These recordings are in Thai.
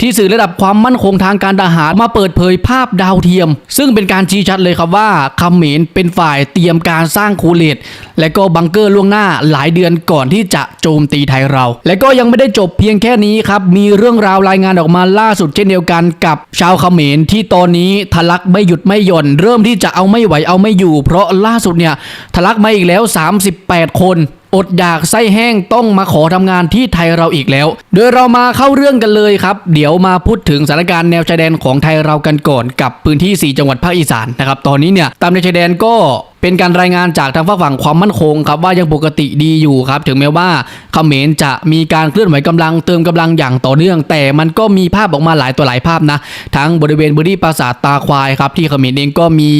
ที่สื่อระดับความมั่นคงทางการทหารมาเปิดเผยภาพดาวเทียม ซึ่งเป็นการชี้ชัดเลยครับว่าเขมรเป็นฝ่ายเตรียมการสร้างคูเลตและก็บังเกอร์ล่วงหน้าหลายเดือนก่อนที่จะโจมตีไทยเรา และก็ยังไม่ได้จบเพียงแค่นี้ครับมีเรื่องราวรายงานออกมาล่าสุดเช่นเดียวกันกับชาวคเขมรที่ตอนนี้ทะลักไม่หยุดไม่หย่อนเริ่มที่จะเอาไม่ไหวเอาไม่อยู่ เพราะล่าสุดเนี่ยทะลักมาอีกแล้ว 38 คน อดอยากไส้แห้งต้องมาขอทำงานที่ไทยเราอีกแล้ว โดยเรามาเข้าเรื่องกันเลยครับ เดี๋ยวมาพูดถึงสถานการณ์แนวชายแดนของไทยเรากันก่อนกับพื้นที่ 4 จังหวัดภาคอีสานนะครับ ตอนนี้เนี่ยตามแนวชายแดนก็ เป็นการรายงานจากทางฝั่งความมั่นคงครับว่ายังปกติดีอยู่ครับ ถึงแม้ว่าเขมรจะมีการเคลื่อนไหวกำลังเติมกำลังอย่างต่อเนื่อง แต่มันก็มีภาพออกมาหลายตัวหลายภาพนะ ทั้งบริเวณพื้นที่ปราสาทตาควายครับที่เขมรเองก็มี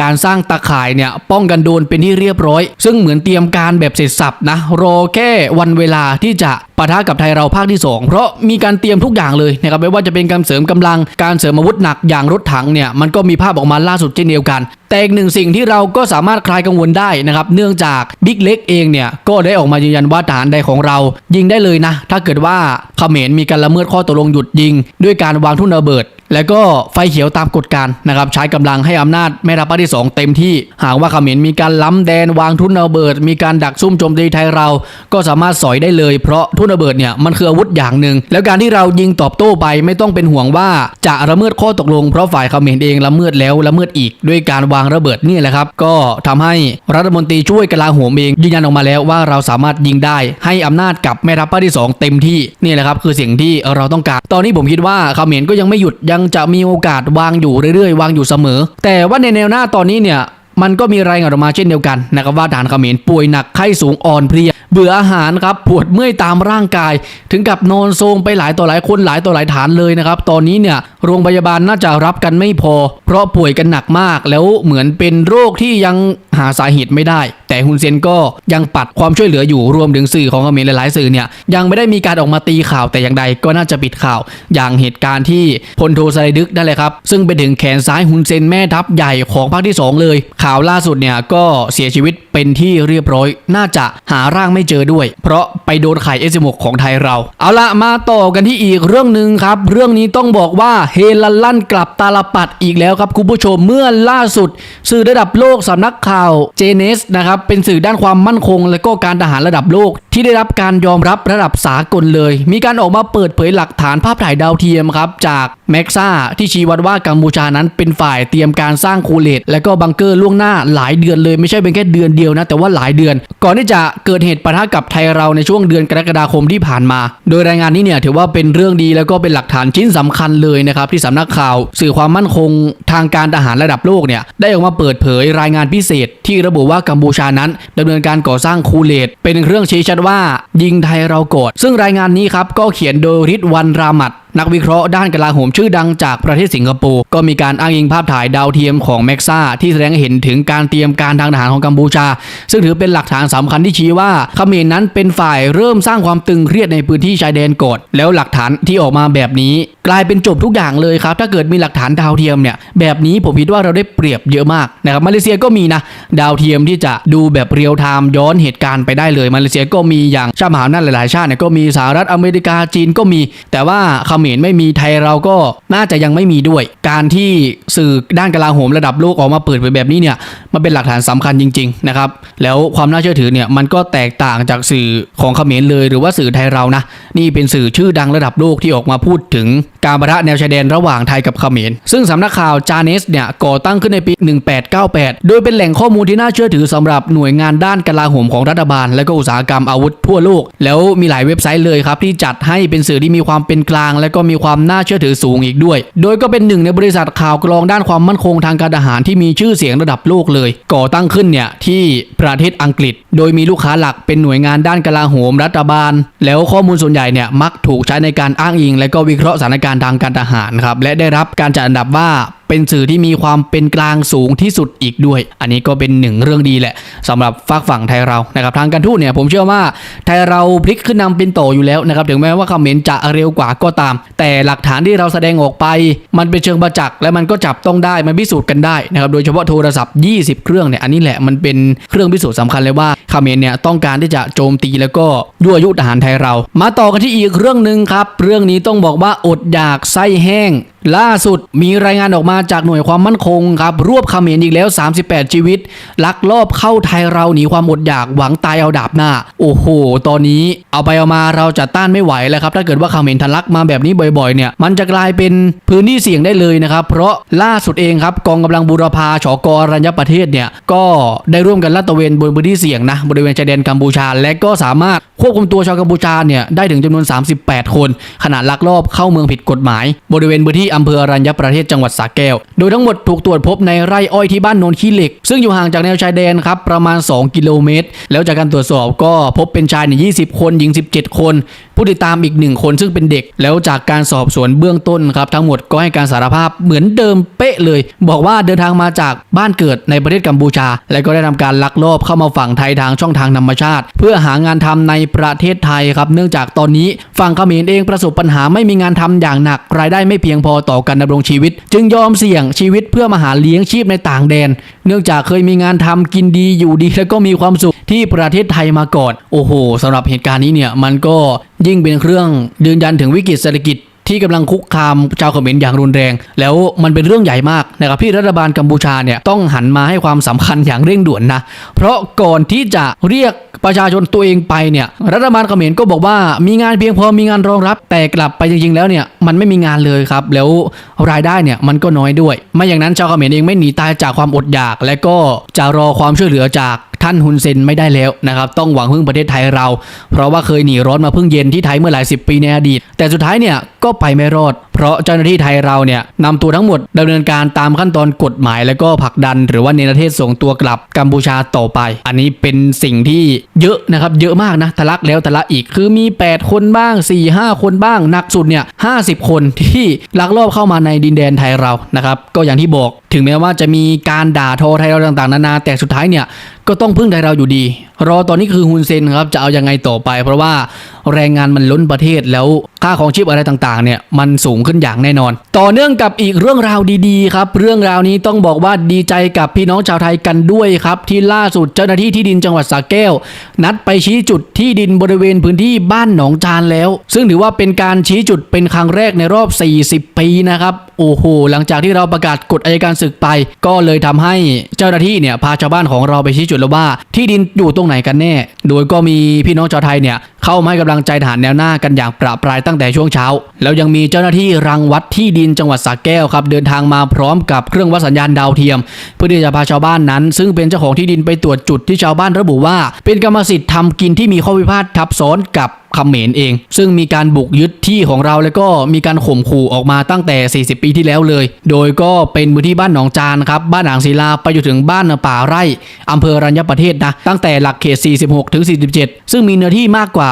การสร้างตาข่ายเนี่ยป้องกันโดนเป็นที่เรียบร้อย ซึ่งเหมือนเตรียมการแบบเสร็จสับนะรอแค่วันเวลาที่จะปะทะกับไทยเราภาคที่ 2 เพราะมีการเตรียมทุกอย่างเลยนะครับไม่ว่าจะเป็นการเสริมกำลังการเสริมอาวุธหนักอย่างรถถังเนี่ยมันก็มีภาพออกมาล่าสุดเช่นเดียวกัน แต่อีกหนึ่งสิ่งที่เราก็สามารถคลายกังวลได้นะครับ เนื่องจากบิ๊กเล็กเองเนี่ยก็ได้ออกมายืนยันว่าฐานใดของเรายิงได้เลยนะ ถ้าเกิดว่าเขมรมีการละเมิดข้อตกลงหยุดยิง ด้วยการวางทุ่นระเบิด แล้วก็ไฟเขียวตามกฎการนะครับใช้กำลังให้อำนาจแม่ทัพภาคที่ 2 เต็มที่ หากว่าเขมรมีการล้ำแดนวางทุนระเบิด มีการดักซุ่มโจมตีไทยเรา ก็สามารถสอยได้เลยเพราะทุนระเบิดเนี่ยมันคืออาวุธอย่างหนึ่งแล้วการที่เรายิงตอบโต้ไปไม่ต้องเป็นห่วงว่าจะละเมิดข้อตกลงเพราะฝ่ายเขมรเองละเมิดแล้วละเมิดอีก ด้วยการวางระเบิดนี่แหละครับ ก็ทำให้รัฐมนตรีช่วยกลาโหมเองยืนยันออกมาแล้วว่าเราสามารถยิงได้ให้อำนาจกับแม่ทัพภาคที่ 2 เต็มที่นี่แหละครับคือสิ่งที่เราต้องการ ตอนนี้ผมคิดว่าเขมรก็ยังไม่หยุดยังจะมีโอกาสวางอยู่เรื่อยๆ วางอยู่เสมอ แต่ว่าในแนวหน้าตอนนี้เนี่ยมันก็มีรายงานออกมาเช่นเดียวกันนะครับว่าทหารเขมรป่วยหนักไข้สูงอ่อนเพลีย เบื่ออาหารครับปวดเมื่อยตามร่างกาย ถึงกับนอนโซมไปหลายต่อหลายคนหลายต่อหลายฐานเลยนะครับ ตอนนี้เนี่ยโรงพยาบาลน่าจะรับกันไม่พอ เพราะป่วยกันหนักมากแล้วเหมือนเป็นโรคที่ยังหาสาเหตุไม่ได้ แต่ฮุนเซนก็ยังปัดความช่วยเหลืออยู่รวมถึงสื่อของเขมรหลายๆสื่อเนี่ยยังไม่ได้มีการออกมาตีข่าวแต่อย่างใดก็น่าจะปิดข่าว อย่างเหตุการณ์ที่พลโทไซดึกนั่นแหละครับซึ่งไปถึงแขนซ้ายฮุนเซนแม่ทัพใหญ่ของภาคที่สองเลย ข่าวล่าสุดเนี่ยก็เสียชีวิตเป็นที่เรียบร้อย น่าจะหาร่างไม่เจอด้วย เพราะไปโดนไข่เอสมกของไทยเรา เอาละมาต่อกันที่อีกเรื่องหนึ่งครับ เรื่องนี้ต้องบอกว่าเฮลันลั่นกลับตาลปัดอีกแล้วครับคุณผู้ชมเมื่อล่าสุด สื่อระดับโลกสำนักข่าวเจเนสนะครับเป็นสื่อด้านความมั่นคง และก็การทหารระดับโลก ที่ได้รับการยอมรับระดับสากลเลย มีการออกมาเปิดเผยหลักฐานภาพถ่ายดาวเทียมครับจากแม็กซ่าที่ชี้วัดว่ากัมพูชานั้นเป็นฝ่ายเตรียมการสร้างคูเลตและก็บังเกอร์ล่วงหน้าหลายเดือนเลยไม่ใช่เป็นแค่เดือนเดียวนะแต่ว่าหลายเดือน ก่อนที่จะเกิดเหตุปะทะกับไทยเราในช่วงเดือนกรกฎาคมที่ผ่านมา โดยรายงานนี้เนี่ยถือว่าเป็นเรื่องดีแล้วก็เป็นหลักฐานชิ้นสำคัญเลยนะครับที่สำนักข่าว สื่อความมั่นคงทางการทหารระดับโลกเนี่ยได้ออกมาเปิดเผยรายงานพิเศษ ที่ระบุว่ากัมพูชานั้นดำเนินการก่อสร้างคูเลตเป็นเครื่องชี้ชัดว่ายิงไทยเราโกรธซึ่งรายงานนี้ครับก็เขียนโดยริดวันรามัดนักวิเคราะห์ด้านกลาโหมชื่อดังจากประเทศสิงคโปร์ก็มีการอ้างอิงภาพถ่ายดาวเทียมของแม็กซ่าที่แสดงเห็นถึงการเตรียมการทางทหารของกัมพูชา ซึ่งถือเป็นหลักฐานสำคัญที่ชี้ว่าเขมรนั้นเป็นฝ่ายเริ่มสร้างความตึงเครียดในพื้นที่ชายแดนกอนแล้วหลักฐานที่ออกมาแบบนี้ กลายเป็นจบทุกอย่างเลยครับ ถ้าเกิดมีหลักฐานดาวเทียมเนี่ยแบบนี้ผมคิดว่าเราได้เปรียบเยอะมากนะครับมาเลเซียก็มีนะดาวเทียมที่จะดูแบบเรียลไทม์ย้อนเหตุการณ์ไปได้เลยมาเลเซียก็มีอย่างชาติมหาอำนาจหลายๆชาติเนี่ยก็มีสหรัฐอเมริกาจีนก็มี แต่ว่าเขมรไม่มีไทยเราก็น่าจะยังไม่มีด้วย การที่สื่อด้านกลาโหมระดับโลกออกมาเปิดเผยแบบนี้เนี่ยมันเป็นหลักฐานสำคัญจริงๆนะครับแล้วความน่าเชื่อถือเนี่ยมันก็แตกต่างจากสื่อของเขมรเลยหรือว่าสื่อไทยเรานะนี่เป็นสื่อชื่อดังระดับโลกที่ออกมาพูดถึงการประทะแนวชายแดนระหว่างไทยกับเขมร ซึ่งสำนักข่าวจาเนสเนี่ยก่อตั้งขึ้นในปี 1898 โดยเป็นแหล่งข้อมูลที่น่าเชื่อถือสำหรับหน่วยงานด้านกลาโหมของรัฐบาล และก็อุตสาหกรรมอาวุธทั่วโลก แล้วมีหลายเว็บไซต์เลยครับที่จัดให้เป็นสื่อที่มีความเป็นกลางและก็มีความน่าเชื่อถือสูงอีกด้วย โดยก็เป็นหนึ่งในบริษัทข่าวกรองด้านความมั่นคงทางการทหารที่มีชื่อเสียงระดับโลกเลย ก่อตั้งขึ้นเนี่ยที่ประเทศอังกฤษโดยมีลูกค้าหลักเป็นหน่วยงานด้านกลาโหมรัฐบาล แล้วข้อมูลส่วนใหญ่เนี่ยมักถูกใช้ในการอ้างอิง และก็วิเคราะห์สถานการณ์ทางการทหารครับและได้รับการจัดอันดับว่าเป็นสื่อที่มีความเป็นกลางสูงที่สุดอีกด้วย อันนี้ก็เป็นหนึ่งเรื่องดีแหละสำหรับฝากฝั่งไทยเรานะครับทางการทูตเนี่ยผมเชื่อว่าไทยเราพลิกขึ้นนำเป็นโตอยู่แล้วนะครับถึงแม้ว่าเขมรจะเร็วกว่าก็ตาม แต่หลักฐานที่เราแสดงออกไป มันเป็นเชิงประจักษ์และมันก็จับต้องได้มันพิสูจน์กันได้นะครับโดยเฉพาะโทรศัพท์ 20 เครื่องเนี่ยอันนี้แหละมันเป็นเครื่องพิสูจน์สำคัญเลยว่าเขมรเนี่ยต้องการที่จะโจมตีแล้วก็ยั่วยุทหารไทยเรา มาต่อกันที่อีกเรื่องหนึ่งครับ เรื่องนี้ต้องบอกว่าอดอยากไส้แห้งล่าสุดมีรายงานออกมาจากหน่วยความมั่นคงครับ รวบเขมรอีกแล้ว 38 ชีวิต ลักลอบเข้าไทยเราหนีความอดอยากหวังตายเอาดาบหน้า โอ้โห ตอนนี้เอาไปเอามาเราจะต้านไม่ไหวแล้วครับ ถ้าเกิดว่าเขมรทะลักมาแบบนี้บ่อยๆ เนี่ย มันจะกลายเป็นพื้นที่เสี่ยงได้เลยนะครับ เพราะล่าสุดเองครับกองกำลังบูรพาชกรัญญประเทศเนี่ยก็ได้ร่วมกันลาดตระเวนบนพื้นที่เสี่ยงนะบริเวณชายแดนกัมพูชา และก็สามารถควบคุมตัวชาวกัมพูชาเนี่ยได้ถึงจำนวน 38 คนขณะลักลอบเข้าเมืองผิดกฎหมาย บริเวณพื้นที่อำเภออรัญญประเทศจังหวัดสระแก้ว โดยทั้งหมดถูกตรวจพบในไร่อ้อยที่บ้านโนนขี้เหล็ก ซึ่งอยู่ห่างจากแนวชายแดนครับประมาณ 2 กิโลเมตร แล้วจากการตรวจสอบก็พบเป็นชายเนี่ย20 คนหญิง 17 คน ผู้ติดตามอีกหนึ่งคนซึ่งเป็นเด็ก แล้วจากการสอบสวนเบื้องต้นครับทั้งหมดก็ให้การสารภาพเหมือนเดิมเป๊ะเลย บอกว่าเดินทางมาจากบ้านเกิดในประเทศกัมพูชา และก็ได้ทำการลักลอบเข้ามาฝั่งไทยทางช่องทางธรรมชาติ เพื่อหางานทำในประเทศไทยครับ เนื่องจากตอนนี้ฝั่งเขมรเองประสบปัญหาไม่มีงานทำอย่างหนักรายได้ไม่เพียงพอต่อการดำรงชีวิต จึงยอมเสี่ยงชีวิตเพื่อมาหาเลี้ยงชีพในต่างแดน เนื่องจากเคยมีงานทำกินดีอยู่ดีแล้วก็มีความสุขที่ประเทศไทยมาก่อนโอ้โหสำหรับเหตุการณ์นี้เนี่ยมันก็ยิ่งเป็นเครื่องยืนยันถึงวิกฤตเศรษฐกิจ ที่กำลังคุกคามชาวเขมรอย่างรุนแรง แล้วมันเป็นเรื่องใหญ่มากนะครับที่รัฐบาลกัมพูชาเนี่ยต้องหันมาให้ความสำคัญอย่างเร่งด่วนนะ เพราะก่อนที่จะเรียกประชาชนตัวเองไปเนี่ยรัฐบาลเขมรก็บอกว่ามีงานเพียงพอมีงานรองรับ แต่กลับไปจริงๆแล้วเนี่ยมันไม่มีงานเลยครับ แล้วรายได้เนี่ยมันก็น้อยด้วย ไม่อย่างนั้นชาวเขมรเองไม่หนีตายจากความอดอยาก และก็จะรอความช่วยเหลือจาก ท่านฮุนเซนไม่ได้แล้วนะครับต้องหวังพึ่งประเทศไทยเรา เพราะว่าเคยหนีร้อนมาพึ่งเย็นที่ไทยเมื่อหลายสิบปีในอดีต แต่สุดท้ายเนี่ยก็ไปไม่รอด เพราะเจ้าหน้าที่ไทยเราเนี่ยนำตัวทั้งหมดดำเนินการตามขั้นตอนกฎหมาย แล้วก็ผลักดัน หรือว่าเนรเทศส่งตัวกลับกัมพูชาต่อไป อันนี้เป็นสิ่งที่เยอะนะครับเยอะมากนะทะลักแล้วทะลักอีกคือมี 8 คนบ้าง 4 5 คนบ้างหนักสุดเนี่ย50 คนที่ลักลอบเข้ามาในดินแดนไทยเรานะครับก็อย่างที่บอก ถึงแม้ว่าจะมีการด่าทอไทยเราต่างๆนานาแต่สุดท้ายเนี่ยก็ต้องพึ่งไทยเราอยู่ดี รอตอนนี้คือฮุนเซนครับจะเอายังไงต่อไป เพราะว่าแรงงานมันล้นประเทศแล้วค่าของชีพอะไรต่างๆ เนี่ยมันสูงขึ้นอย่างแน่นอน ต่อเนื่องกับอีกเรื่องราวดีๆครับ เรื่องราวนี้ต้องบอกว่าดีใจกับพี่น้องชาวไทยกันด้วยครับ ที่ล่าสุดเจ้าหน้าที่ที่ดินจังหวัดสระแก้ว นัดไปชี้จุดที่ดินบริเวณพื้นที่บ้านหนองจานแล้ว ซึ่งถือว่าเป็นการชี้จุดเป็นครั้งแรกในรอบ 40 ปีนะครับโอ้โหหลังจากที่เราประกาศกฎอัยการศึกไป ก็เลยทำให้เจ้าหน้าที่เนี่ยพาชาวบ้านของเราไปชี้จุดแล้วว่า ที่ดินอยู่ตรงไหนกันแน่ โดยก็มีพี่น้องชาวไทยเนี่ยเข้ามาให้กำลังใจทหารแนวหน้ากันอย่างประปรายตั้งแต่ช่วงเช้า แล้วยังมีเจ้าหน้าที่รังวัดที่ดินจังหวัดสระแก้วครับเดินทางมาพร้อมกับเครื่องวัดสัญญาณดาวเทียม เพื่อที่จะพาชาวบ้านนั้น ซึ่งเป็นเจ้าของที่ดินไปตรวจจุดที่ชาวบ้านระบุว่า เป็นกรรมสิทธิ์ทำกินที่มีข้อพิพาททับซ้อนกับเขมรเอง ซึ่งมีการบุกยึดที่ของเราแล้วก็มีการข่มขู่ออกมาตั้งแต่ 40 ปีที่แล้วเลย โดยก็เป็นพื้นที่บ้านหนองจานครับบ้านหางศิลาไปจนถึงบ้านป่าไร่อำเภอรัญญประเทศนะตั้งแต่หลักเขต 46 ถึง 47 ซึ่งมีเนื้อที่มากกว่า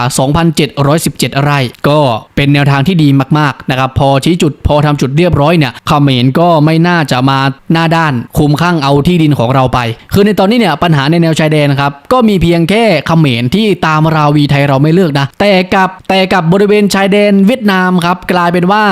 2,717 ไร่ ก็เป็นแนวทางที่ดีมากๆนะครับพอชี้จุดพอทำจุดเรียบร้อยเนี่ยเขมรก็ไม่น่าจะมาหน้าด้านคุมข้างเอาที่ดินของเราไป คือในตอนนี้เนี่ยปัญหาในแนวชายแดนครับก็มีเพียงแค่เขมรที่ตามราวีไทยเราไม่เลือกนะแต่กับแต่กับบริเวณชายแดนเวียดนามครับกลายเป็นว่า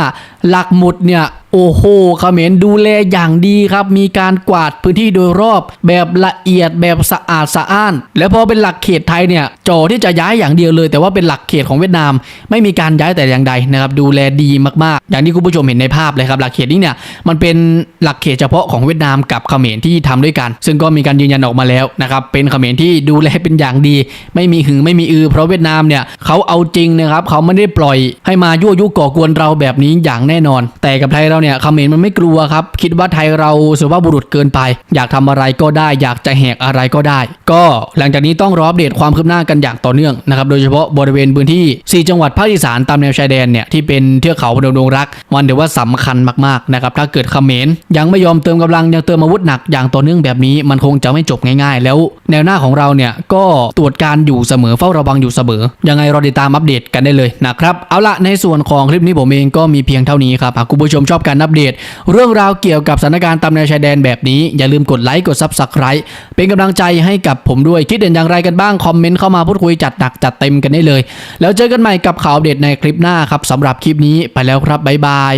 หลักหมุดเนี่ยโอ้โหเขมรดูแลอย่างดีครับ มีการกวาดพื้นที่โดยรอบแบบละเอียดแบบสะอาดสะอ้าน แล้วพอเป็นหลักเขตไทยเนี่ยจอที่จะย้ายอย่างเดียวเลย แต่ว่าเป็นหลักเขตของเวียดนาม ไม่มีการย้ายแต่อย่างใดนะครับ ดูแลดีมากๆ อย่างที่คุณผู้ชมเห็นในภาพเลยครับ หลักเขตนี้เนี่ยมันเป็นหลักเขตเฉพาะของเวียดนามกับเขมรที่ทำด้วยกัน ซึ่งก็มีการยืนยันออกมาแล้วนะครับ เป็นเขมรที่ดูแลเป็นอย่างดี ไม่มีหึงไม่มีอือ เพราะเวียดนามเนี่ยเขาเอาจริงนะครับเขาไม่ได้ปล่อยให้มายั่วยุก่อกวนเราแบบนี้อย่างแน่นอน แต่กับไทยเราเนี่ยเขมรมันไม่กลัวครับ คิดว่าไทยเราสุภาพบุรุษเกินไป อยากทำอะไรก็ได้ อยากจะแหกอะไรก็ได้ ก็หลังจากนี้ต้องรออัปเดตความคืบหน้ากันอย่างต่อเนื่องนะครับโดยเฉพาะบริเวณพื้นที่ 4 จังหวัดภาคอีสานตามแนวชายแดนเนี่ยที่เป็นเทือกเขาพนมดงรักมันเดี๋ยวว่าสำคัญมากๆนะครับถ้าเกิดเขมรยังไม่ยอมเติมกำลังยังเติมอาวุธหนักอย่างต่อเนื่องแบบนี้ มันคงจะไม่จบง่ายๆ แล้วแนวหน้าของเราเนี่ยก็ตรวจการอยู่เสมอเฝ้าระวังอยู่เสมอ ยังไงรอติดตามอัปเดตกันได้เลยนะครับเอาละในส่วนของคลิปนี้ผมเองก็มีเพียงเท่านี้ครับหากคุณผู้ชมชอบการอัปเดต เรื่องราวเกี่ยวกับสถานการณ์ตามแนวชายแดนแบบนี้ อย่าลืมกดไลค์กดซับสไครต์เป็นกำลังใจให้กับผมด้วยคิดเห็นอย่างไรกันบ้าง คอมเมนต์เข้ามาพูดคุยจัดหนักจัดเต็มกันได้เลย แล้วเจอกันใหม่กับข่าวอัปเดตในคลิปหน้าครับสำหรับคลิปนี้ไปแล้วครับบ๊ายบาย